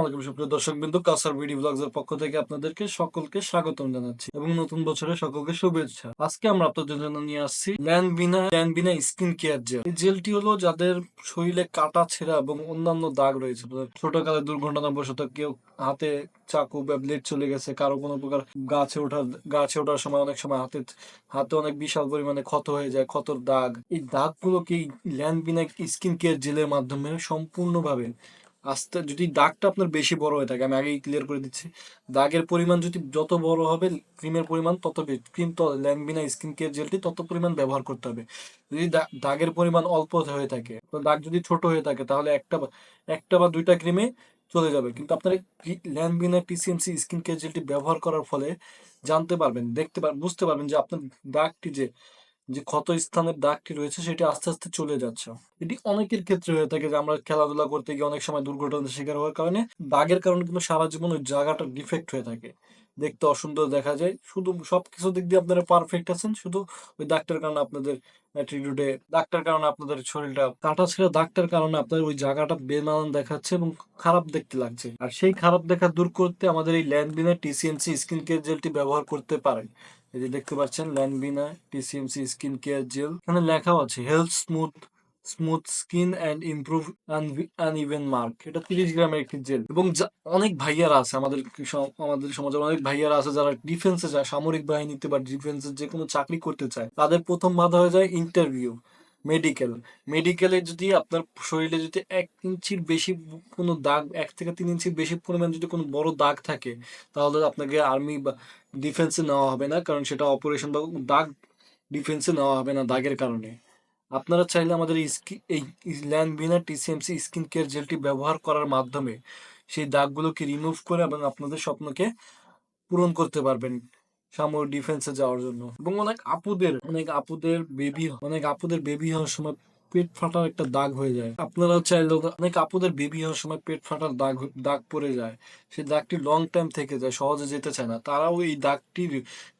আলাইকুম সুপ্রিয় দর্শক বিন্দু কাসার বিডি পক্ষ থেকে আপনাদেরকে সকলকে স্বাগতম জানাচ্ছি এবং নতুন সকলকে শুভেচ্ছা। আজকে আমরা আপনাদের জন্য নিয়ে আসছি স্কিন কেয়ার জেল। এই জেলটি হলো যাদের শরীরে কাটা ছেঁড়া এবং অন্যান্য দাগ রয়েছে ছোটকালে দুর্ঘটনাবশত কেউ হাতে চাকু বা ব্লেড চলে গেছে, কারও কোনো প্রকার গাছে ওঠার গাছে ওঠার সময় অনেক সময় হাতে হাতে অনেক বিশাল পরিমাণে ক্ষত হয়ে যায়, ক্ষতর দাগ। এই দাগগুলোকে এই ল্যানবিনা স্কিন কেয়ার জেলের মাধ্যমে সম্পূর্ণভাবে আস্তে যদি দাগটা আপনার বেশি বড় হয়ে থাকে, আমি আগেই ক্লিয়ার করে দিচ্ছি। দাগের পরিমাণ যদি যত বড় হবে ক্রিমের পরিমাণ, তত বেশি ক্রিম তো ল্যাম্বিনা স্কিন কেয়ার জেলটি তত পরিমাণ ব্যবহার করতে হবে। যদি দাগের পরিমাণ অল্প হয়ে থাকে দাগ যদি ছোট হয়ে থাকে, তাহলে একটা একটা বা দুইটা ক্রিমে চলে যাবে। কিন্তু আপনার ল্যাম্বিনা টিসিএমসি স্কিন কেয়ার জেলটি ব্যবহার করার ফলে জানতে পারবেন, দেখতে পারবেন বুঝতে পারবেন যে আপনার দাগটি যে যে ক্ষত স্থানের দাগটি রয়েছে সেটি আস্তে আস্তে চলে যাচ্ছে। এটি অনেকের ক্ষেত্রে হয়ে থাকে যে আমরা খেলাধুলা করতে গিয়ে অনেক সময় দুর্ঘটনার শিকার হওয়ার কারণে দাগের কারণে কিন্তু সারা জীবন ওই জায়গাটা ডিফেক্ট হয়ে থাকে। দেখতে অসুন্দর দেখা যায়। শুধু সবকিছু দিক দিয়ে আপনারা পারফেক্ট আছেন। শুধু ওই দাগটার কারণে আপনাদের অ্যাটিটিউডে দাগটার কারণে আপনাদের শরীরটা কাটা ছিল, দাগটার কারণে আপনার ওই জায়গাটা বেমানান দেখাচ্ছে এবং খারাপ দেখতে লাগছে। আর সেই খারাপ দেখা দূর করতে আমাদের এই ল্যান্ডবিনা টিসিএমসি স্কিন কেয়ার জেলটি ব্যবহার করতে পারেন। এই যে দেখতে পাচ্ছেন ল্যান্ডবিনা টিসিএমসি স্কিন কেয়ার জেল এখানে লেখাও আছে health smooth smooth skin and improve uneven mark এটা তিরিশ গ্রামের একটি জেল এবং অনেক ভাইয়ারা আছে আমাদের আমাদের সমাজের অনেক ভাইয়ারা আছে যারা ডিফেন্সে যায়, সামরিক বাহিনীতে বা ডিফেন্সে যে কোনো চাকরি করতে চায়, তাদের প্রথম বাধা হয়ে যায় ইন্টারভিউ মেডিকেল মেডিকেলে যদি আপনার শরীরে যদি এক ইঞ্চির বেশি কোনো দাগ, এক থেকে তিন ইঞ্চির বেশি পরিমাণ যদি কোনো বড় দাগ থাকে, তাহলে আপনাকে আর্মি বা ডিফেন্সে নেওয়া হবে না, কারণ সেটা অপারেশন বা দাগ ডিফেন্সে নেওয়া হবে না দাগের কারণে। আপনারা চাইলে আমাদের এই ল্যান্ডবিনা টিসিএমসি স্কিন কেয়ার জেলটি ব্যবহার করার মাধ্যমে সেই দাগগুলোকে রিমুভ করে এবং আপনাদের স্বপ্নকে পূরণ করতে পারবেন। সামরিক ডিফেন্সে যাওয়ার জন্য। এবং অনেক আপুদের অনেক আপুদের বেবি অনেক আপুদের বেবি হওয়ার সময় পেট ফাটার একটা দাগ হয়ে যায়। আপনারা চাইলে অনেক আপুদের বেবি হওয়ার সময় পেট ফাটার দাগ দাগ পড়ে যায়। সেই দাগটি লং টাইম থেকে যায়, সহজে যেতে চায় না। তারাও এই দাগটি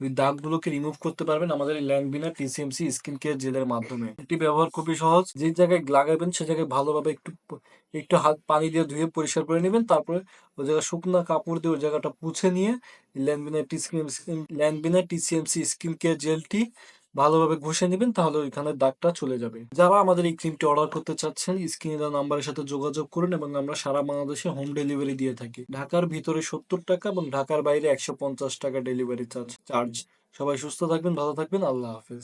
ওই দাগগুলোকে রিমুভ করতে পারবেন আমাদের এই ল্যান্ডবিনা টিসিএমসি স্কিন কেয়ার জেলের মাধ্যমে। এটি ব্যবহার খুবই সহজ। যে জায়গায় লাগাবেন, সে জায়গায় ভালোভাবে একটু একটু হাত পানি দিয়ে ধুয়ে পরিষ্কার করে নেবেন। তারপরে ওই জায়গায় শুকনো কাপড় দিয়ে ওই জায়গাটা পুছে নিয়ে ল্যান্ডবিনা টিসিএমসি ল্যান্ডবিনা টিসিএমসি স্কিন কেয়ার জেলটি ভালোভাবে ঘষে নেবেন, তাহলে ওইখানে দাগটা চলে যাবে। যারা আমাদের এই ক্রিমটি অর্ডার করতে চাচ্ছেন, স্ক্রিনে দেওয়া নাম্বারের সাথে যোগাযোগ করুন এবং আমরা সারা বাংলাদেশে হোম ডেলিভারি দিয়ে থাকি। ঢাকার ভিতরে সত্তর টাকা এবং ঢাকার বাইরে একশো পঞ্চাশ টাকা ডেলিভারি চার্জ চার্জ সবাই সুস্থ থাকবেন, ভালো থাকবেন, আল্লাহ হাফেজ।